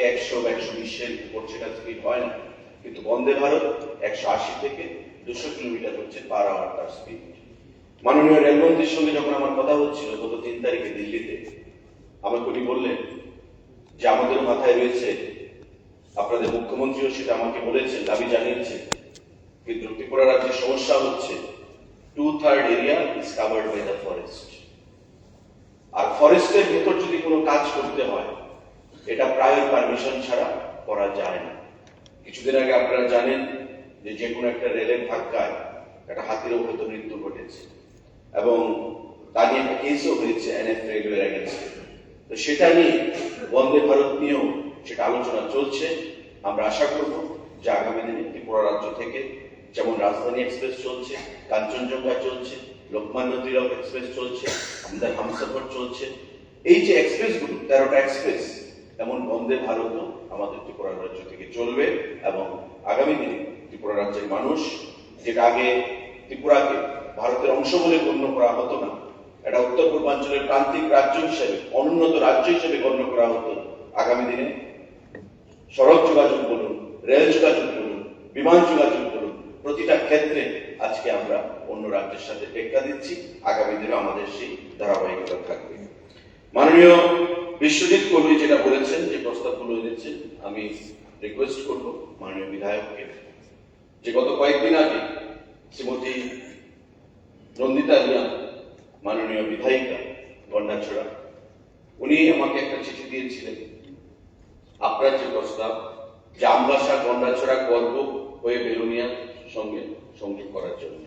থেকে একশো একশো বিশের উপর সেটা স্পিড হয় না। কিন্তু বন্দে ভারত একশো আশি থেকে দুশো কিলোমিটার হচ্ছে পার আওয়ার তার স্পিড মাননীয় রেলমন্ত্রীর সঙ্গে যখন আমার কথা হচ্ছিল গত তিন তারিখে দিল্লিতে আমাকে উনি বললেন যে আমাদের মাথায় রয়েছে, আপনাদের মুখ্যমন্ত্রীও সেটা আমাকে বলেছেন, দাবি জানিয়েছেন কিন্তু ত্রিপুরা রাজ্যের সমস্যা হচ্ছে two third area is covered by the forest আর ফরেস্টের ভেতর যদি কোনো কাজ করতে হয় এটা প্রায় পারমিশন ছাড়া করা যায় না। কিছুদিন আগে আপনারা জানেন যে যে কোনো একটা রেলের ধাক্কায় একটা হাতিরও হয়তো মৃত্যু ঘটেছে এবং তা নিয়ে একটা কেসও হয়েছে এনএফ রেলওয়ের এগেনস্টে তো সেটা নিয়ে বন্দে ভারত নিয়েও সেটা আলোচনা চলছে। আমরা আশা করব যে আগামী দিনে ত্রিপুরা রাজ্য থেকে যেমন রাজধানী এক্সপ্রেস চলছে, কাঞ্চনজঙ্ঘা চলছে, লোকমান্য তিলক এক্সপ্রেস চলছে, আমাদের হামসফর চলছে। এই যে এক্সপ্রেসগুলো, তেরোটা এক্সপ্রেস এমন বন্দে ভারতও আমাদের ত্রিপুরা রাজ্য থেকে চলবে এবং আগামী দিনে ত্রিপুরা রাজ্যের মানুষ যেটা আগে ত্রিপুরাকে ভারতের অংশ বলে গণ্য করা হতো না, এটা উত্তর পূর্বাঞ্চলের প্রান্তিক রাজ্য হিসেবে, অনুন্নত রাজ্য হিসেবে গণ্য করা হতো। আগামী দিনে সড়ক যোগাযোগ বলুন, রেল যোগাযোগ বলুন, বিমান যোগাযোগ বলুন, প্রতিটা ক্ষেত্রে আজকে আমরা অন্য রাজ্যের সাথে টেক্কা দিচ্ছি। আগামী দিনে আমাদের সেই ধারাবাহিকতা থাকবে। মাননীয় বিশ্বজিৎ কর্মী যেটা বলেছেন, যে প্রস্তাবগুলো এনেছেন আমি রিকোয়েস্ট করব মাননীয় বিধায়ককে। যে গত কয়েকদিন আগে শ্রীমতী নন্দিতা রিয়া, মাননীয় বিধায়িকা গন্ডাছড়া উনি আমাকে একটা চিঠি দিয়েছিলেন। আপনার যে প্রস্তাব, যে আমবাসা গন্ডাছড়া গর্ব হয়ে বেলুনিয়ার সঙ্গে সংযোগ করার জন্য।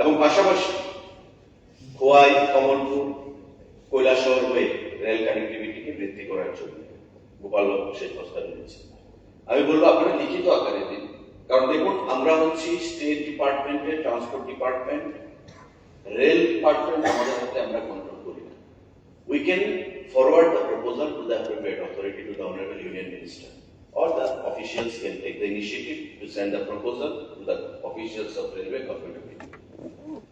এবং পাশাপাশি খোয়াই, কমলপুর, কৈলাসহর হয়ে রেল কানেক্টিভিটিকে বৃদ্ধি করার জন্য গোপালবাবু সেই প্রস্তাব দিয়েছেন। আমি বলব আপনারা লিখিত আকারে দিন। কারণ দেখুন, আমরা হচ্ছি স্টেট ডিপার্টমেন্টের ট্রান্সপোর্ট ডিপার্টমেন্ট রেল ডিপার্টমেন্ট আমাদের হাতে আমরা কন্ট্রোল করি না। We can forward the proposal to the appropriate authority to the honourable union minister or the officials can take the initiative to send the proposal to the officials of railway government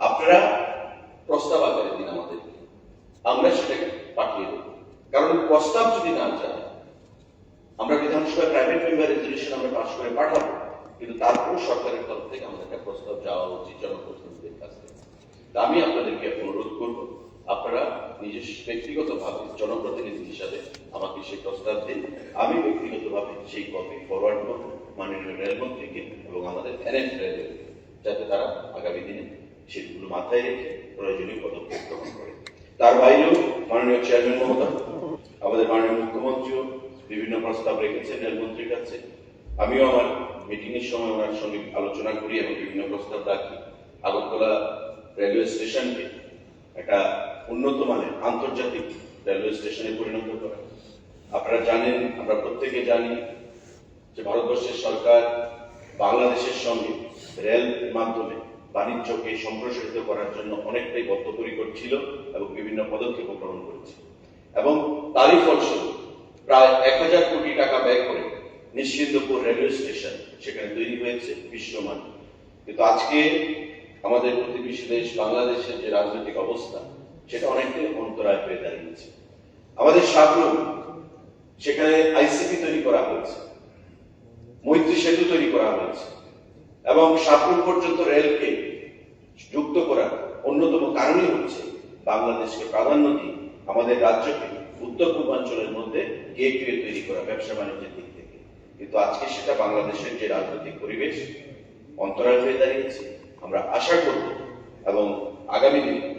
আপনারা প্রস্তাব আকারে দিন। প্রস্তাব যদি না যায়, আমরা বিধানসভায় প্রাইভেট মেম্বার রেজলিউশন আমরা পাস করে পাঠাবো, কিন্তু তারপর সরকারের তরফ থেকে আমাদের একটা প্রস্তাব যাওয়া উচিত জনপ্রতিনিধিদের কাছ থেকে। আমি আপনাদেরকে অনুরোধ করব, আপনারা নিজস্ব ব্যক্তিগতভাবে জনপ্রতিনিধি হিসাবে আমাকে সেই প্রস্তাব দিন। আমি ব্যক্তিগতভাবে সেই কপি ফরওয়ার্ড করব মাননীয় রেলমন্ত্রীকে এবং আমাদের এনএফ রেলওয়ে যাতে তারা আগামী দিনে সেগুলো মাথায় রেখে প্রয়োজনীয় পদক্ষেপ গ্রহণ করে। তার বাইরেও মাননীয় চেয়ারম্যান মহোদয় আমাদের মাননীয় মুখ্যমন্ত্রীও বিভিন্ন প্রস্তাব রেখেছেন রেলমন্ত্রীর কাছে। আমিও আমার মিটিং এর সময় ওনার সঙ্গে আলোচনা করি এবং বিভিন্ন প্রস্তাব রাখি। আগরতলা রেলওয়ে স্টেশনকে একটা উন্নত মানের আন্তর্জাতিক রেলওয়ে স্টেশনে পরিণত করা। আপনারা জানেন, আমরা প্রত্যেকে জানি যে ভারতবর্ষের সরকার বাংলাদেশের সঙ্গে রেল মাধ্যমে বাণিজ্যকে সম্প্রসারিত করার জন্য অনেকটাই বদ্ধপরিকর ছিল এবং বিভিন্ন পদক্ষেপ গ্রহণ করেছে। এবং তারই ফলস্বরূপ প্রায় এক হাজার কোটি টাকা ব্যয় করে নিশ্চিন্দপুর রেলওয়ে স্টেশন সেখানে তৈরি হয়েছে বিশ্বমান কিন্তু আজকে আমাদের প্রতিবেশী দেশ বাংলাদেশের যে রাজনৈতিক অবস্থা, সেটা অনেকটাই অন্তরায় হয়ে দাঁড়িয়েছে। আমাদের সাবরুম সেখানে আইসিপি তৈরি করা হয়েছে, মৈত্রী সেতু তৈরি করা হয়েছে, এবং সাবরুম পর্যন্ত রেলকে যুক্ত করার অন্যতম কারণই হচ্ছে বাংলাদেশকে প্রাধান্য দিয়ে আমাদের রাজ্যকে উত্তর পূর্বাঞ্চলের মধ্যে গেটওয়ে তৈরি করা, ব্যবসা বাণিজ্যের দিক থেকে। কিন্তু আজকে সেটা বাংলাদেশের যে রাজনৈতিক পরিবেশ অন্তরায় হয়ে দাঁড়িয়েছে। আমরা আশা করব এবং আগামী দিনে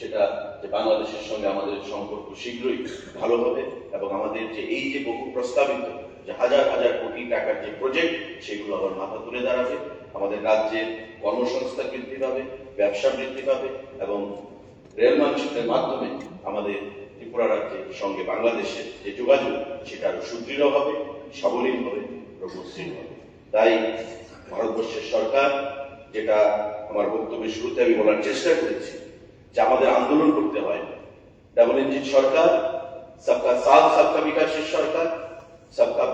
সেটা যে বাংলাদেশের সঙ্গে আমাদের সম্পর্ক শীঘ্রই ভালো হবে এবং আমাদের যে এই যে বহু প্রস্তাবিত, যে হাজার হাজার কোটি টাকার যে প্রজেক্ট, সেগুলো আবার মাথা তুলে দাঁড়াবে। আমাদের রাজ্যের কর্মসংস্থান বৃদ্ধি পাবে, ব্যবসা বৃদ্ধি পাবে এবং রেল মানচিত্রের মাধ্যমে আমাদের ত্রিপুরা রাজ্যের সঙ্গে বাংলাদেশের যে যোগাযোগ, সেটা আরও সুদৃঢ় হবে, সাবলীল হবে, প্রগতিশীল হবে। তাই ভারতবর্ষের সরকার, যেটা আমার বক্তব্যের শুরুতে আমি বলার চেষ্টা করেছি, যে আমাদের আন্দোলন করতে হয়। ডাবল ইঞ্জিন সরকার, সবকা সাথ, সবকা বিকাশের সরকার, সবকা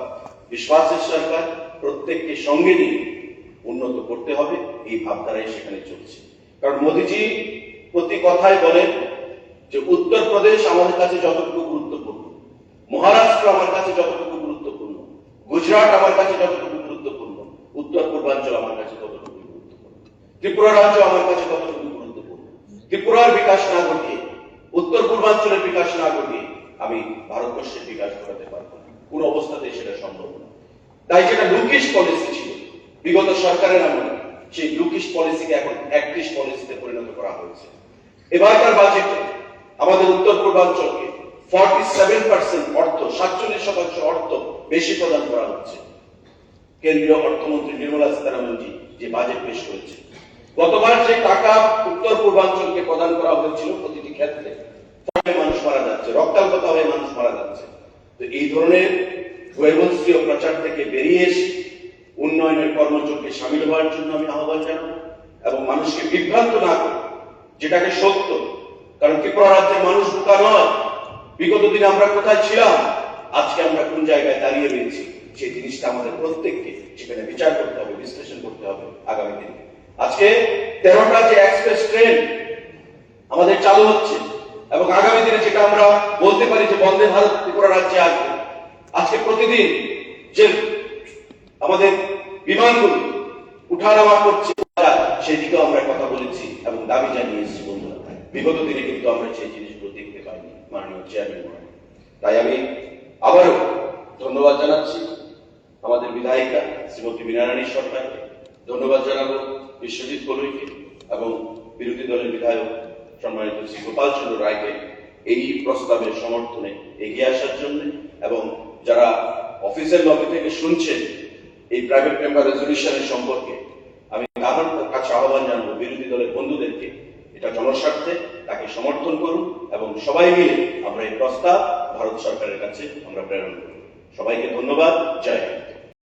বিশ্বাসের সরকার, প্রত্যেককে সঙ্গে নিয়ে উন্নত করতে হবে, এই ভাবধারাই সেখানে চলছে। কারণ মোদিজি প্রতি কথায় বলেন যে উত্তরপ্রদেশ আমাদের কাছে যতটুকু গুরুত্বপূর্ণ। মহারাষ্ট্র আমার কাছে যতটুকু গুরুত্বপূর্ণ। গুজরাট আমার কাছে যতটুকু গুরুত্বপূর্ণ। উত্তর পূর্বাঞ্চল আমার কাছে ততটুকু গুরুত্বপূর্ণ। ত্রিপুরা রাজ্য আমার কাছে ততটুকু গুরুত্বপূর্ণ। ত্রিপুরার বিকাশ না ঘটিয়ে, উত্তর পূর্বাঞ্চলের বিকাশ না ঘটিয়ে আমি ভারতবর্ষের বিকাশ ঘটাতে পারব না। কোন অবস্থাতেই সেটা সম্ভব না। তাই যেটা লুকিশ পলিসি ছিল, বিগত সরকারের আমলে সেই লুকিশ পলিসিকে এখন অ্যাক্টিশ পলিসিতে পরিণত করা হয়েছে। এবারকার বাজেটে আমাদের উত্তর পূর্বাঞ্চলকে ফর্টি সেভেন পার্সেন্ট অর্থ, সাতচল্লিশ শতাংশ অর্থ বেশি প্রদান করা হচ্ছে। কেন্দ্রীয় অর্থমন্ত্রী নির্মলা সীতারামনজি যে বাজেট পেশ করেছে গতবার যে টাকা উত্তর পূর্বাঞ্চলকে প্রদান করা হয়েছিল প্রতিটি ক্ষেত্রে মানুষ মারা যাচ্ছে রক্তাল্পতা হয়ে মানুষ মারা যাচ্ছে। তো এই ধরনের বৈবস্ত্রীয় প্রচার থেকে বেরিয়ে এসে উন্নয়নের কর্মযোগ্যে সামিল হওয়ার জন্য আমি আহ্বান জানাব এবং মানুষকে বিভ্রান্ত না করে যেটাকে সত্য। কারণ ত্রিপুরা রাজ্যের মানুষ বোকা নয়। বিগত দিনে আমরা কোথায় ছিলাম? আজকে আমরা কোন জায়গায় দাঁড়িয়ে রয়েছি? সেই জিনিসটা আমাদের প্রত্যেককে সেখানে বিচার করতে হবে, বিশ্লেষণ করতে হবে আগামী দিনে। আজকে তেরোটা যে এক্সপ্রেস ট্রেন আমাদের চালু হচ্ছে এবং আগামী দিনে যেটা আমরা বলতে পারি যে বন্দে ভারত ত্রিপুরা রাজ্যে আসবে। আজকে প্রতিদিন যে আমাদের বিমানগুলো উঠানামা করছে সেদিকেও আমরা কথা বলেছি এবং দাবি জানিয়েছি বন্ধুরা। বিগত দিনে কিন্তু আমরা সেই জিনিসগুলো দেখতে পাইনি, মাননীয় চেয়ারম্যান তাই আমি আবারও ধন্যবাদ জানাচ্ছি আমাদের বিধায়িকা শ্রীমতী বিনারানী সরকারকে। ধন্যবাদ জানাব বিশ্বজিৎ কলুইকে এবং বিরোধী দলের বিধায়ক সম্মানিত শ্রী গোপাল চন্দ্র রায়কে এই প্রস্তাবের সমর্থনে এগিয়ে আসার জন্য এবং যারা অফিসের লবি থেকে শুনছেন এই প্রাইভেট মেম্বার রেজলিউশনের সম্পর্কে আমার কাছে আহ্বান জানাব, বিরোধী দলের বন্ধুদেরকে। এটা জনস্বার্থে তাকে সমর্থন করুন এবং সবাই মিলে আমরা এই প্রস্তাব ভারত সরকারের কাছে আমরা প্রেরণ করব। সবাইকে ধন্যবাদ, জয় হিন্দ।